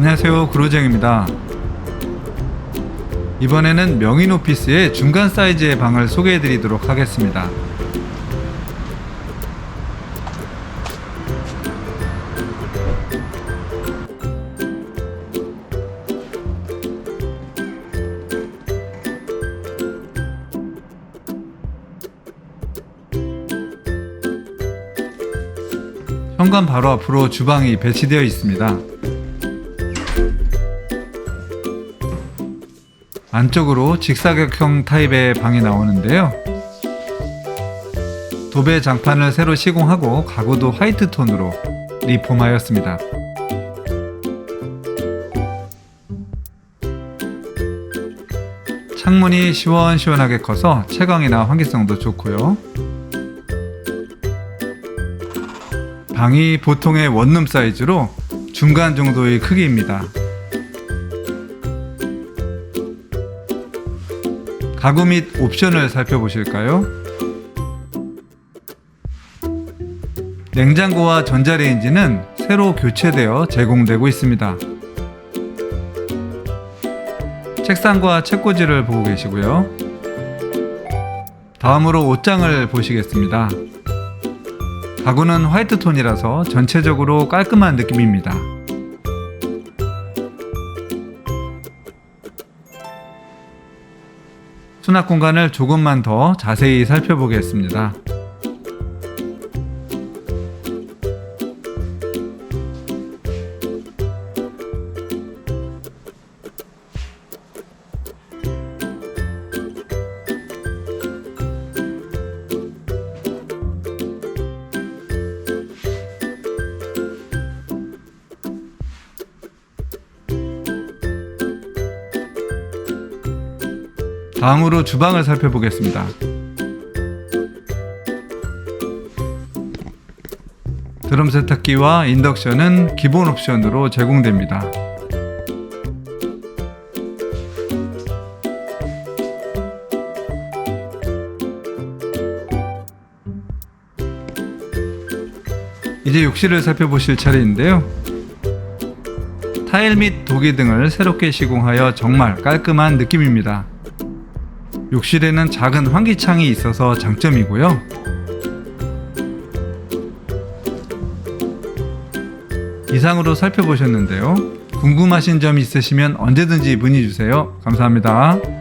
안녕하세요. 구로쟁입니다. 이번에는 명인 오피스의 중간 사이즈의 방을 소개해 드리도록 하겠습니다. 현관 바로 앞으로 주방이 배치되어 있습니다. 안쪽으로 직사각형 타입의 방이 나오는데요. 도배 장판을 새로 시공하고 가구도 화이트 톤으로 리폼하였습니다. 창문이 시원시원하게 커서 채광이나 환기성도 좋고요. 방이 보통의 원룸 사이즈로 중간 정도의 크기입니다. 가구 및 옵션을 살펴보실까요? 냉장고와 전자레인지는 새로 교체되어 제공되고 있습니다. 책상과 책꽂이를 보고 계시고요. 다음으로 옷장을 보시겠습니다. 가구는 화이트 톤이라서 전체적으로 깔끔한 느낌입니다. 수납 공간을 조금만 더 자세히 살펴보겠습니다. 다음으로 주방을 살펴보겠습니다. 드럼 세탁기와 인덕션은 기본 옵션으로 제공됩니다. 이제 욕실을 살펴보실 차례인데요. 타일 및 도기 등을 새롭게 시공하여 정말 깔끔한 느낌입니다. 욕실에는 작은 환기창이 있어서 장점이고요. 이상으로 살펴보셨는데요. 궁금하신 점 있으시면 언제든지 문의 주세요. 감사합니다.